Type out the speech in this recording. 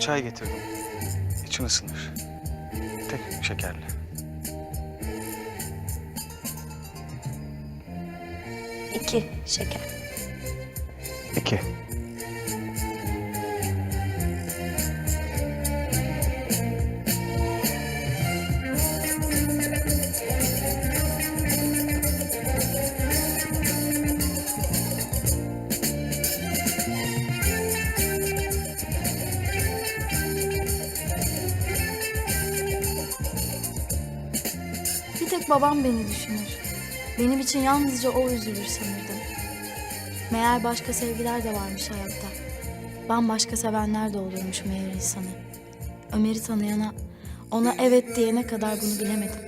çay getirdim. İçin ısınır. Tek şekerli. İki şeker. İki. Tek babam beni düşünür. Benim için yalnızca o üzülür sanırdım. Meğer başka sevgiler de varmış hayatta. Bambaşka sevenler de olurmuş meğer insanı. Ömer'i tanıyana, ona evet diyene kadar bunu bilemedim.